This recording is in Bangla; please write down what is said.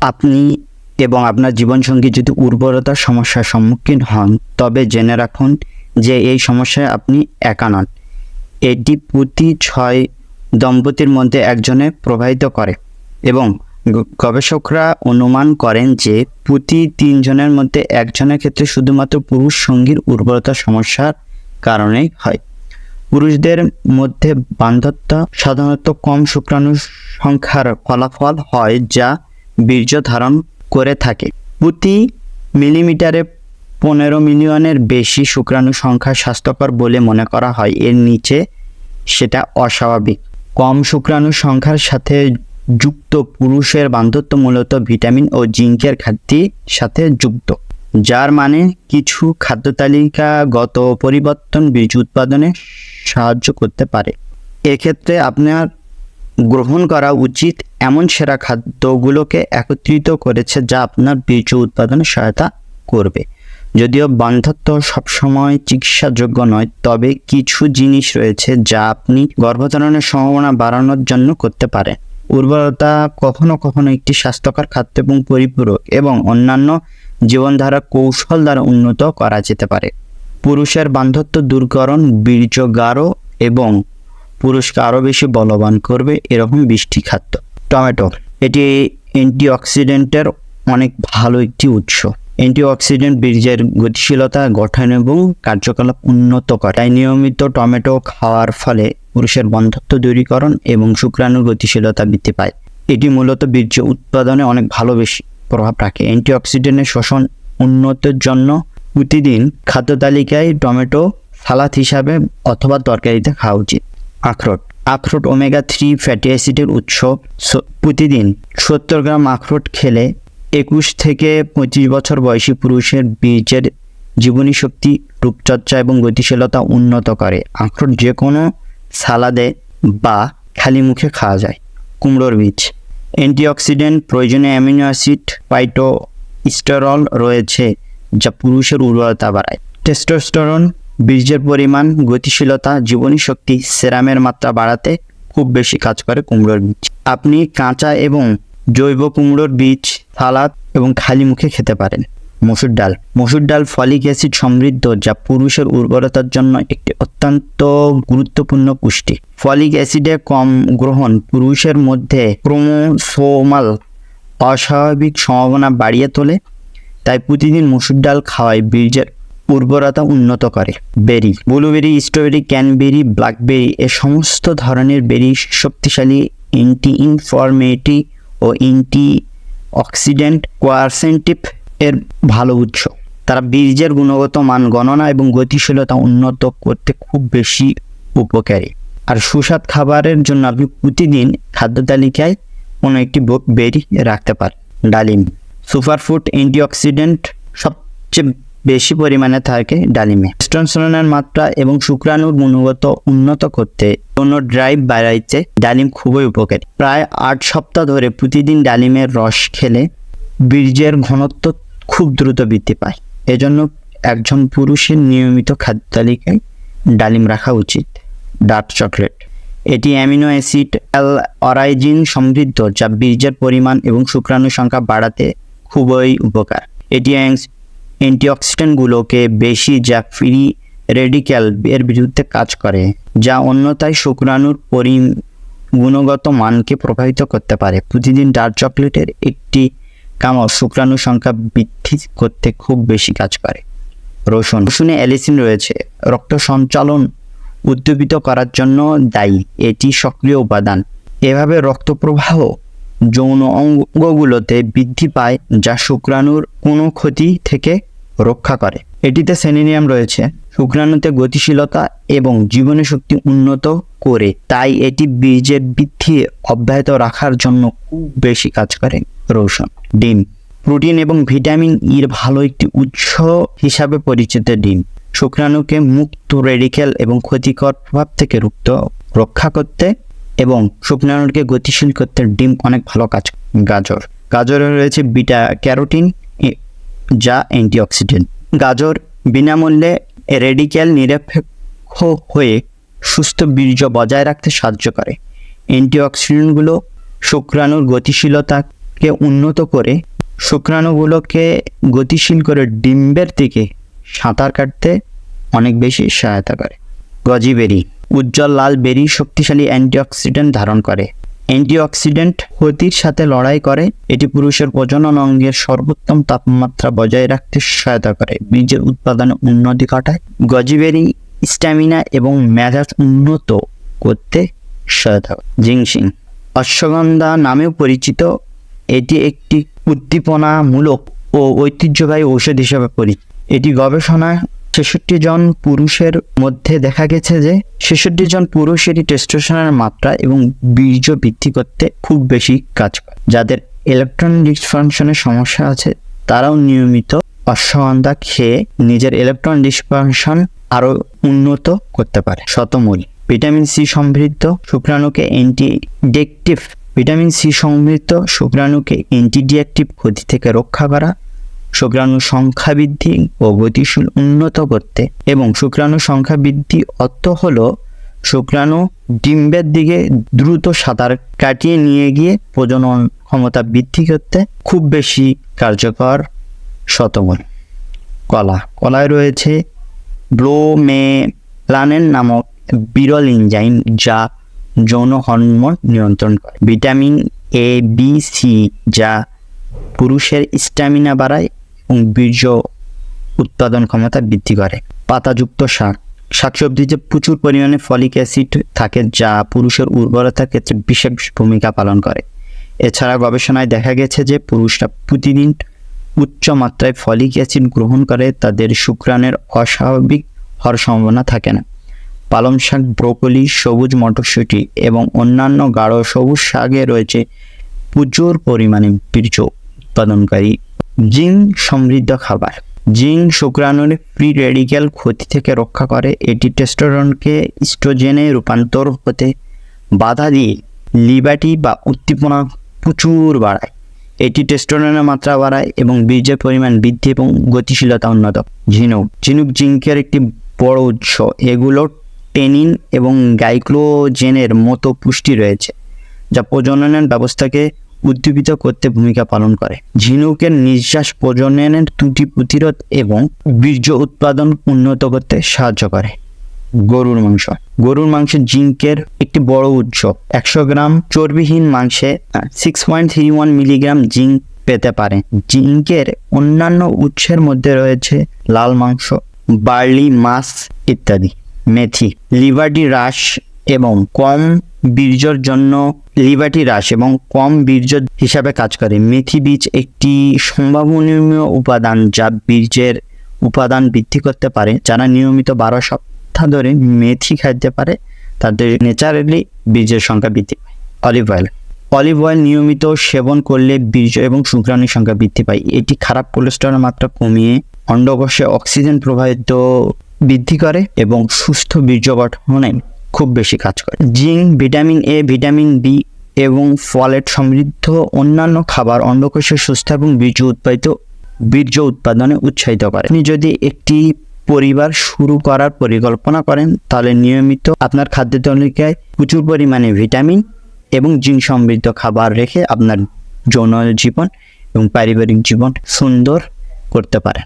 আপনি এবং আপনার জীবনসঙ্গী যদি উর্বরতার সমস্যার সম্মুখীন হন, তবে জেনে রাখুন যে এই সমস্যায় আপনি একা নন। এটি প্রতি ছয় দম্পতির মধ্যে একজনে প্রভাবিত করে এবং গবেষকরা অনুমান করেন যে প্রতি তিনজনের মধ্যে একজনের ক্ষেত্রে শুধুমাত্র পুরুষ সঙ্গীর উর্বরতা সমস্যার কারণেই হয়। পুরুষদের মধ্যে বান্ধত্ব সাধারণত কম শুক্রাণু সংখ্যার ফলাফল হয় যা বীর্য ধারণ করে থাকে। প্রতি মিলিমিটারে পনেরো মিলিয়নের বেশি শুক্রাণু সংখ্যা স্বাস্থ্যকর বলে মনে করা হয়। এর নিচে সেটা অস্বাভাবিক। কম শুক্রাণু সংখ্যার সাথে যুক্ত পুরুষের বান্ধত্ব মূলত ভিটামিন ও জিঙ্কের ঘাটতির সাথে যুক্ত। যার মানে কিছু খাদ্য তালিকাগত পরিবর্তন বীজ উৎপাদনে সাহায্য করতে পারে। এক্ষেত্রে আপনার গ্রহণ করা উচিত এমন সেরা খাদ্যগুলোকে একত্রিত করেছে যা আপনার বীর্য উৎপাদনে সহায়তা করবে। যদিও বান্ধত্ব সবসময় চিকিৎসাযোগ্য নয়, তবে কিছু জিনিস রয়েছে যা আপনি গর্ভধারণের সম্ভাবনা বাড়ানোর জন্য করতে পারেন। উর্বরতা কখনো কখনো একটি স্বাস্থ্যকর খাদ্য এবং পরিপূরক এবং অন্যান্য জীবনধারা কৌশল দ্বারা উন্নত করা যেতে পারে। পুরুষের বান্ধত্ব দূরকরণ বীর্য গাঢ় এবং পুরুষকে আরও বেশি বলবান করবে এরকম বৃষ্টি খাদ্য। টমেটো। এটি অ্যান্টিঅক্সিডেন্টের অনেক ভালো একটি উৎস। অ্যান্টিঅক্সিডেন্ট বীর্যের গতিশীলতা, গঠন এবং কার্যকলাপ উন্নত করে। তাই নিয়মিত টমেটো খাওয়ার ফলে পুরুষের বন্ধত্ব দূরীকরণ এবং শুক্রাণুর গতিশীলতা বৃদ্ধি পায়। এটি মূলত বীর্য উৎপাদনে অনেক ভালো বেশি প্রভাব রাখে। অ্যান্টিঅক্সিডেন্টের শোষণ উন্নতির জন্য প্রতিদিন খাদ্য তালিকায় টমেটো সালাদ হিসাবে অথবা তরকারিতে খাওয়া উচিত। আখরোট। আখরোট ওমেগা থ্রি ফ্যাটি অ্যাসিডের উৎস। প্রতিদিন সত্তর গ্রাম আখরোট খেলে একুশ থেকে পঁচিশ বছর বয়সী পুরুষের বীজের জীবনী শক্তি, রূপচর্চা এবং গতিশীলতা উন্নত করে। আখরোট যে কোনো সালাদে বা খালি মুখে খাওয়া যায়। কুমড়োর বীজ। অ্যান্টিঅক্সিডেন্ট প্রয়োজনীয় অ্যামিনো অ্যাসিড পাইটো স্টেরল রয়েছে যা পুরুষের উর্বরতা বাড়ায়। টেস্টোস্টেরন বীর্যের পরিমাণ, গতিশীলতা, জীবনী শক্তি, সেরামের মাত্রা বাড়াতে খুব বেশি কাজ করে কুমড়োর বীজ। আপনি কাঁচা এবং জৈব কুমড়োর বীজ, সালাদ এবং খালি মুখে খেতে পারেন। মসুর ডাল। মসুর ডাল ফলিক অ্যাসিড সমৃদ্ধ, যা পুরুষের উর্বরতার জন্য একটি অত্যন্ত গুরুত্বপূর্ণ পুষ্টি। ফলিক অ্যাসিডের কম গ্রহণ পুরুষের মধ্যে ক্রোমোসোমাল অস্বাভাবিক সম্ভাবনা বাড়িয়ে তোলে, তাই প্রতিদিন মসুর ডাল খাওয়ায় বীর্যের উর্বরতা উন্নত করে। Berry, blueberry, strawberry, cranberry, blackberry এ সমস্ত ধরনের বেরি শক্তিশালী অ্যান্টি ইনফরমেটি ও অ্যান্টি অক্সিডেন্ট কোয়ারসেন্টিভ এর ভালো উৎস। তারা বীর্যের গুণগত মান, গণনা এবং গতিশীলতা উন্নত করতে খুব বেশি উপকারী। আর সুস্বাদ খাবারের জন্য আপনি প্রতিদিন খাদ্য তালিকায় কোনো একটি বেরি রাখতে পারেন। ডালিম, সুপারফুড অ্যান্টিঅক্সিডেন্ট সবচেয়ে বেশি পরিমাণে থাকে ডালিমে। টেস্টোস্টেরনের মাত্রা এবং শুক্রাণুর গুণগত উন্নত করতে কোনো ড্রাইভ বাড়াইতে ডালিম খুবই উপকারী। প্রায় আট সপ্তাহ ধরে প্রতিদিন ডালিমের রস খেলে বীর্যের ঘনত্ব খুব দ্রুত বৃদ্ধি পায়। এজন্য একজন পুরুষের নিয়মিত খাদ্য তালিকায় ডালিম রাখা উচিত। Dark chocolate. এটি অ্যামিনো অ্যাসিড অ্যাল অরাইজিন সমৃদ্ধ, যা বীর্যের পরিমাণ এবং শুক্রাণু সংখ্যা বাড়াতে খুবই উপকার। এটি অ্যান্টিঅক্সিডেন্টগুলোকে বেশি যা ফ্রি রেডিক্যাল এর বিরুদ্ধে কাজ করে, যা অন্যথায় শুক্রাণুর পরি গুণগত মানকে প্রভাবিত করতে পারে। প্রতিদিন ডার্ক চকলেটের একটি কামড় শুক্রাণু সংখ্যা বৃদ্ধি করতে খুব বেশি কাজ করে। রসুন। রসুনে অ্যালিসিন রয়েছে। রক্ত সঞ্চালন উদ্দীপিত করার জন্য দায়ী। এটি সক্রিয় উপাদান। এভাবে রক্ত প্রবাহ যৌন অঙ্গগুলোতে বৃদ্ধি পায়, যা শুক্রাণুর কোনো ক্ষতি থেকে রক্ষা করে। এটিতে সেলিনিয়াম রয়েছে। শুক্রাণুতে গতিশীলতা এবং জীবনী শক্তি উন্নত করে, তাই এটি বীজের বৃদ্ধি অব্যাহত রাখার জন্য খুব বেশি কাজ করে। রসুন ডিম, প্রোটিন এবং ভিটামিন ইর ভালো একটি উৎস হিসাবে পরিচিত ডিম। শুক্রাণুকে মুক্ত রেডিক্যাল এবং ক্ষতিকর প্রভাব থেকে রুক্ত রক্ষা করতে এবং শুক্রাণুকে গতিশীল করতে ডিম অনেক ভালো কাজ, গাজর। গাজরে রয়েছে বিটা ক্যারোটিন যা অ্যান্টিঅক্সিডেন্ট। গাজর বিনামূল্যে রেডিক্যাল নিরপেক্ষ হয়ে সুস্থ বীর্য বজায় রাখতে সাহায্য করে। অ্যান্টিঅক্সিডেন্টগুলো শুক্রাণুর গতিশীলতাকে উন্নত করে, শুক্রাণুগুলোকে গতিশীল করে ডিম্বের দিকে সাঁতার কাটতে অনেক বেশি সহায়তা করে। গজি বেরি উজ্জ্বল লাল বেরি শক্তিশালী অ্যান্টিঅক্সিডেন্ট ধারণ করে। অ্যান্টিঅক্সিডেন্ট ক্ষতির সাথে লড়াই করে, এটি পুরুষের প্রজনন অঙ্গের সর্বোত্তম তাপমাত্রা বজায় রাখতে সহায়তা করে। বীজের উৎপাদনে উন্নতি ঘটায়, গজিবেরি, স্ট্যামিনা এবং মেজাজ উন্নত করতে সহায়তা করে। জিংসিং অশ্বগন্ধা নামেও পরিচিত, এটি একটি উদ্দীপনামূলক ও ঐতিহ্যবাহী ঔষধ হিসেবে পরিচিত এটি গবেষণায় ছেষট্টি জন পুরুষের মধ্যে দেখা গেছে যে ছেষট্টি জন পুরুষ এটি টেস্টোস্টেরনের মাত্রা এবং বীর্য বৃদ্ধি করতে খুব বেশি কাজ করে। যাদের ইলেকট্রন ডিসফাংশনের সমস্যা আছে, তারাও নিয়মিত অশ্বগন্ধা খেয়ে নিজের ইলেকট্রন ডিসফাংশন আরও উন্নত করতে পারে। শতমূল ভিটামিন সি সমৃদ্ধ শুক্রাণুকে অ্যান্টিডেকটিভ ভিটামিন সি সমৃদ্ধ শুক্রাণুকে অ্যান্টিডিয়েকটিভ ক্ষতি থেকে রক্ষা করা শুক্রাণু সংখ্যা বৃদ্ধি ও গতিশীল উন্নত করতে। এবং শুক্রাণু সংখ্যা বৃদ্ধি অর্থ হলো শুক্রাণু ডিম্বের দিকে দ্রুত সাঁতার কাটিয়ে নিয়ে গিয়ে প্রজনন ক্ষমতা বৃদ্ধি করতে খুব বেশি কার্যকর শতগুণ। কলা। কলায় রয়েছে ব্লোমেলানেন নামক বিরল এনজাইম যা যৌন হরমোন নিয়ন্ত্রণ করে। ভিটামিন এ বি সি যা পুরুষের স্ট্যামিনা বাড়ায় এবং বীর্য উৎপাদন ক্ষমতা বৃদ্ধি করে। পাতাযুক্ত শাক। শাকসবজিতে প্রচুর পরিমাণে ফলিক অ্যাসিড থাকে, যা পুরুষের উর্বরতার ক্ষেত্রে বিশেষ ভূমিকা পালন করে। এছাড়া গবেষণায় দেখা গেছে যে পুরুষরা প্রতিদিন উচ্চ মাত্রায় ফলিক অ্যাসিড গ্রহণ করে, তাদের শুক্রাণের অস্বাভাবিক হওয়ার সম্ভাবনা থাকে না। পালং শাক, ব্রোকলি, সবুজ মটরশুঁটি এবং অন্যান্য গাঢ় সবুজ শাকে রয়েছে প্রচুর পরিমাণে বীর্য উৎপাদনকারী জিঙ্ক সমৃদ্ধ খাবার। জিঙ্ক শুক্রাণুর ফ্রি রেডিক্যাল ক্ষতি থেকে রক্ষা করে। এটি টেস্টোরনকে স্ট্রোজেনে রূপান্তর হতে বাধা দিয়ে লিবার্টি বা উদ্দীপনা প্রচুর বাড়ায়। এটি টেস্টোরনের মাত্রা বাড়ায় এবং বীর্যের পরিমাণ বৃদ্ধি এবং গতিশীলতা উন্নত। ঝিনুক। ঝিনুক জিঙ্কের একটি বড় উৎস। এগুলো টেনিন এবং গাইক্লোজেনের মতো পুষ্টি রয়েছে, যা প্রজননের ব্যবস্থাকে উদ্দীপিত করতে ভূমিকা পালন করে। ঝিনুকের নিঃশ্বাস প্রজননের ত্রুটি প্রতিরোধ এবং বীর্য উৎপাদন উন্নত করতে সাহায্য করে। গরুর মাংস। গরুর মাংসে জিঙ্কের একটি বড় উৎস। একশো গ্রাম চর্বিহীন মাংসে six point three one milligram zinc পেতে পারে। জিঙ্কের অন্যান্য উৎসের মধ্যে রয়েছে লাল মাংস, বার্লি মাছ ইত্যাদি। মেথি। লিভারটি হ্রাস এবং কম বীর্যর জন্য লিবার্টি হ্রাস এবং কম বীর্য হিসাবে কাজ করে। মেথি বীজ একটি সম্ভাবনীয় উপাদান যা বীর্যের উপাদান বৃদ্ধি করতে পারে, যারা নিয়মিত বারো সপ্তাহ ধরে মেথি খাইতে পারে, তাদের ন্যাচারালি বীর্যের সংখ্যা বৃদ্ধি পায়। Olive oil. অলিভ অয়েল নিয়মিত সেবন করলে বীর্য এবং শুক্রাণুর সংখ্যা বৃদ্ধি পায়। এটি খারাপ কোলেস্টেরলের মাত্রা কমিয়ে অন্ডকোষে অক্সিজেন প্রবাহিত বৃদ্ধি করে এবং সুস্থ বীর্য গঠনে খুব বেশি কাজ করে। Zinc, vitamin A vitamin B এবং ফলেট সমৃদ্ধ অন্যান্য খাবার অন্ডকোষের সুস্থ এবং বীর্য উৎপাদিত, বীর্য উৎপাদনে উৎসাহিত করে। আপনি যদি একটি পরিবার শুরু করার পরিকল্পনা করেন, তাহলে নিয়মিত আপনার খাদ্য তালিকায় প্রচুর পরিমাণে ভিটামিন এবং জিঙ্ক সমৃদ্ধ খাবার রেখে আপনার যৌন জীবন এবং পারিবারিক জীবন সুন্দর করতে পারেন।